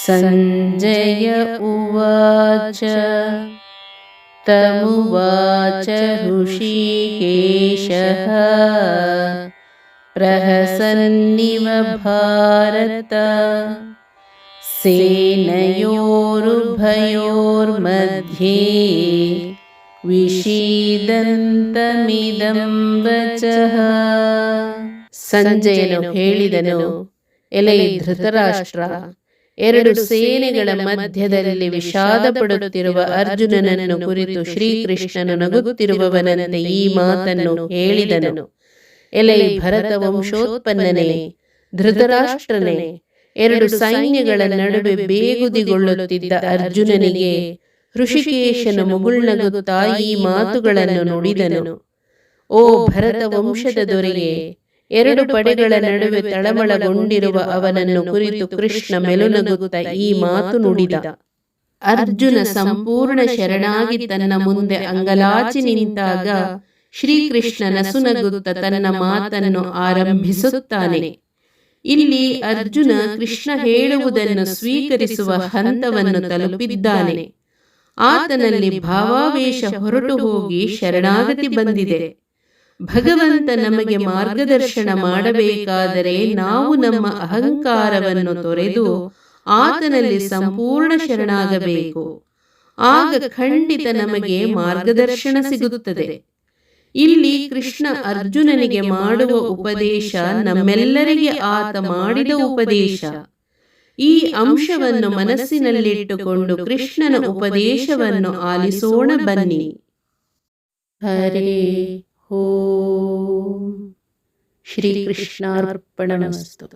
सञ्जय उवाच। तमुवाच ऋषिकेशः। प्रहसन्निव भारत। सेनयोर्भयोर्मध्ये विषीदन्तमिदम्बचः सञ्जयि धृतराष्ट्रा। ಎರಡು ಸೇನೆಗಳ ಮಧ್ಯದಲ್ಲಿ ವಿಷಾದ ಪಡುತ್ತಿರುವ ಅರ್ಜುನನನ್ನು ಕುರಿತು ಶ್ರೀಕೃಷ್ಣನು ನಗುತ್ತಿರುವವನಂತೆ ಈ ಮಾತನ್ನು ಹೇಳಿದನು. ಎಲೆ ಭರತ ವಂಶೋತ್ಪನ್ನನೇ ಧೃತರಾಷ್ಟ್ರನೇ ಎರಡು ಸೈನ್ಯಗಳ ನಡುವೆ ಬೇಗುದಿಗೊಳ್ಳುತ್ತಿದ್ದ ಅರ್ಜುನನಿಗೆ ಋಷಿಕೇಶನ ಮುಗುಳ್ನಗುತ್ತಾ ಈ ಮಾತುಗಳನ್ನು ನುಡಿದನು. ಓ ಭರತ ವಂಶದ ದೊರೆಯೇ ಎರಡು ಪಡೆಗಳ ನಡುವೆ ತಳಮಳಗೊಂಡಿರುವ ಅವನನ್ನು ಕುರಿತು ಕೃಷ್ಣ ಮೆಲುನಗುತ್ತ ಈ ಮಾತು ನುಡಿದ. ಅರ್ಜುನ ಸಂಪೂರ್ಣ ಶರಣಾಗಿ ತನ್ನ ಮುಂದೆ ಅಂಗಲಾಚಿ ನಿಂತಾಗ ಶ್ರೀಕೃಷ್ಣ ನಸುನಗುತ್ತ ತನ್ನ ಮಾತನ್ನು ಆರಂಭಿಸುತ್ತಾನೆ. ಇಲ್ಲಿ ಅರ್ಜುನ ಕೃಷ್ಣ ಹೇಳುವುದನ್ನು ಸ್ವೀಕರಿಸುವ ಹಂತವನ್ನು ತಲುಪಿದ್ದಾನೆ. ಆತನಲ್ಲಿ ಭಾವಾವೇಶ ಹೊರಟು ಹೋಗಿ ಶರಣಾಗತಿ ಬಂದಿದೆ. ಭಗವಂತ ನಮಗೆ ಮಾರ್ಗದರ್ಶನ ಮಾಡಬೇಕಾದರೆ ನಾವು ನಮ್ಮ ಅಹಂಕಾರವನ್ನು ತೊರೆದು ಆತನಲ್ಲಿ ಸಂಪೂರ್ಣ ಶರಣಾಗಬೇಕು. ಆಗ ಖಂಡಿತ ನಮಗೆ ಮಾರ್ಗದರ್ಶನ ಸಿಗುತ್ತದೆ. ಇಲ್ಲಿ ಕೃಷ್ಣ ಅರ್ಜುನನಿಗೆ ಮಾಡುವ ಉಪದೇಶ ನಮ್ಮೆಲ್ಲರಿಗೆ ಆತ ಮಾಡಿದ ಉಪದೇಶ. ಈ ಅಂಶವನ್ನು ಮನಸ್ಸಿನಲ್ಲಿಟ್ಟುಕೊಂಡು ಕೃಷ್ಣನ ಉಪದೇಶವನ್ನು ಆಲಿಸೋಣ ಬನ್ನಿ. ಹರೇ ಓಂ ಶ್ರೀಕೃಷ್ಣಾರ್ಪಣಮಸ್ತು